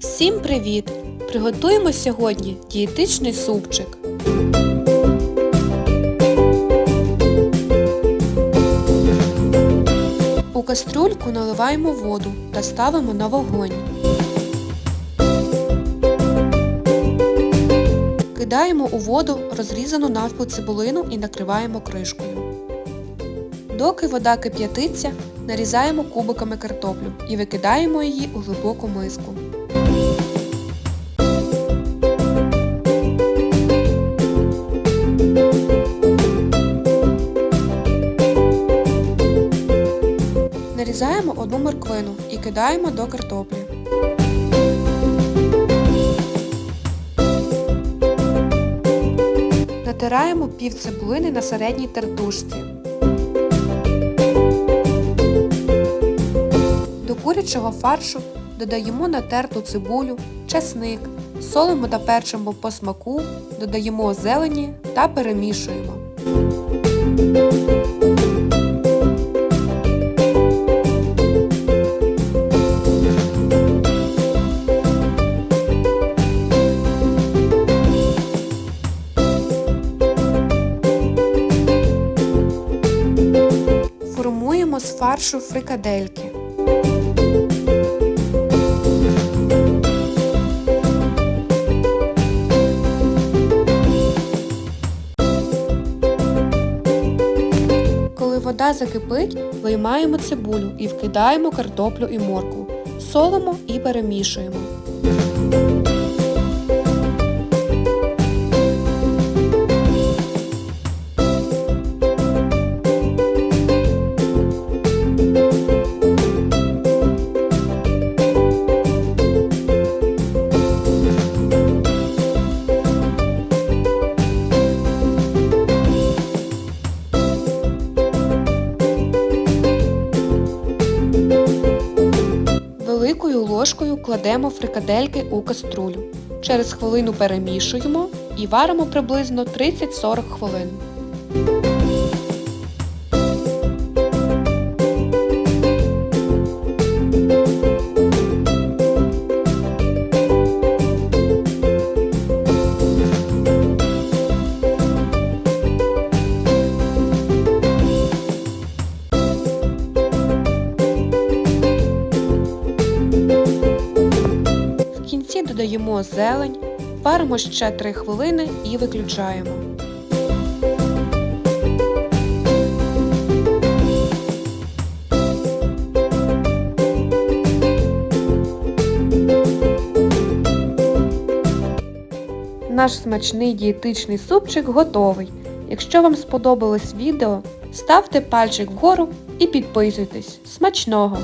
Всім привіт! Приготуємо сьогодні дієтичний супчик. У кастрюльку наливаємо воду та ставимо на вогонь. Кидаємо у воду розрізану навпіл цибулину і накриваємо кришкою. Доки вода кип'ятиться, нарізаємо кубиками картоплю і викидаємо її у глибоку миску. Нарізаємо одну морквину і кидаємо до картоплі. Натираємо пів цибулини на середній тертушці. До курячого фаршу додаємо натерту цибулю, чесник, солимо та перчимо по смаку, додаємо зелені та перемішуємо. Фаршу фрикадельки. Коли вода закипить, виймаємо цибулю і вкидаємо картоплю і моркву. Солимо і перемішуємо. Великою ложкою кладемо фрикадельки у каструлю. Через хвилину перемішуємо і варимо приблизно 30-40 хвилин. В додаємо зелень, варимо ще 3 хвилини і виключаємо. Наш смачний дієтичний супчик готовий. Якщо вам сподобалось відео, ставте пальчик вгору і підписуйтесь. Смачного!